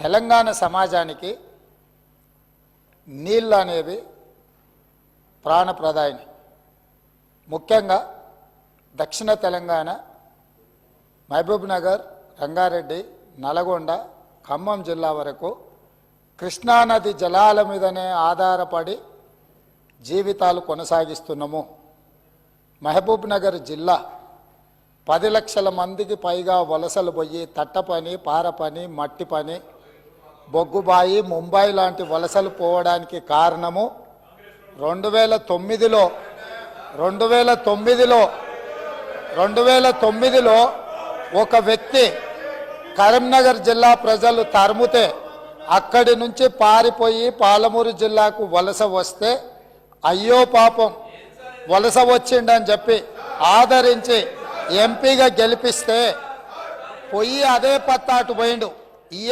తెలంగాణ సమాజానికి నీళ్ళు అనేవి ప్రాణప్రదాయని. ముఖ్యంగా దక్షిణ తెలంగాణ మహబూబ్ నగర్ రంగారెడ్డి నల్గొండ ఖమ్మం జిల్లా వరకు కృష్ణానది జలాల మీదనే ఆధారపడి జీవితాలు కొనసాగిస్తున్నాము. మహబూబ్ నగర్ జిల్లా పది లక్షల మందికి పైగా వలసలు పోయి తట్టపని పారపని మట్టి పని బొగ్గుబాయి ముంబై లాంటి వలసలు పోవడానికి కారణము రెండు వేల తొమ్మిదిలో రెండు వేల తొమ్మిదిలో రెండు వేల తొమ్మిదిలో ఒక వ్యక్తి కరీంనగర్ జిల్లా ప్రజలు తరుముతే అక్కడి నుంచి పారిపోయి పాలమూరు జిల్లాకు వలస వస్తే అయ్యో పాపం వలస వచ్చిండని చెప్పి ఆదరించి ఎంపీగా గెలిపిస్తే పొయ్యి అదే పత్తాటు పోయిండు. ఈ